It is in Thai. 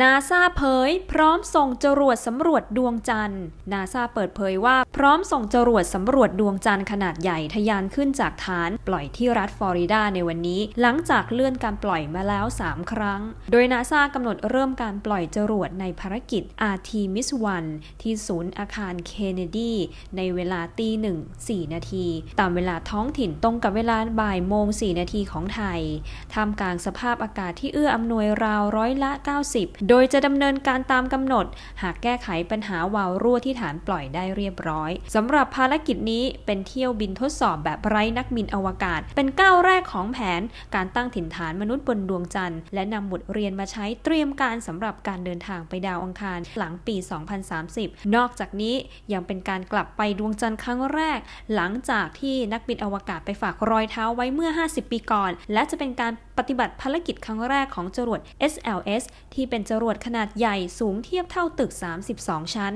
นาซาเผย พร้อมส่งจรวดสำรวจดวงจันทร์ นาซาเปิดเผยว่าพร้อมส่งจรวดสำรวจดวงจันทร์ขนาดใหญ่ทะยานขึ้นจากฐาน ปล่อยที่รัฐฟลอริดาในวันนี้ หลังจากเลื่อนการปล่อยมาแล้ว 3 ครั้ง โดยนาซากำหนดเริ่มการปล่อยจรวดในภารกิจ Artemis 1 ที่ศูนย์อาคารเคนเนดี ในเวลาตีหนึ่งสี่นาที ตามเวลาท้องถิ่นตรงกับเวลาบ่ายโมง4นาทีของไทยท่ามกลางสภาพอากาศที่เอื้ออำนวยราวร้อยละ 90 โดยจะดำเนินการตามกำหนด หากแก้ไขปัญหาวาล์วรั่วที่ฐานปล่อยได้เรียบร้อยอยสำหรับภารกิจนี้เป็นเที่ยวบินทดสอบแบบไร้นักบินอวกาศ เป็นก้าวแรกของแผนการตั้งถิ่นฐานมนุษย์บนดวงจันทร์ และนำบทเรียนมาใช้เตรียมการสำหรับการเดินทางไปดาวอังคาร หลังปี 2030 นอกจากนี้ยังเป็นการกลับไปดวงจันทร์ครั้งแรก หลังจากที่นักบินอวกาศไปฝากรอยเท้าไว้เมื่อ 50 ปีก่อน และจะเป็นการปฏิบัติภารกิจครั้งแรกของจรวด SLS ที่เป็นจรวดขนาดใหญ่สูงเทียบเท่าตึก 32 ชั้น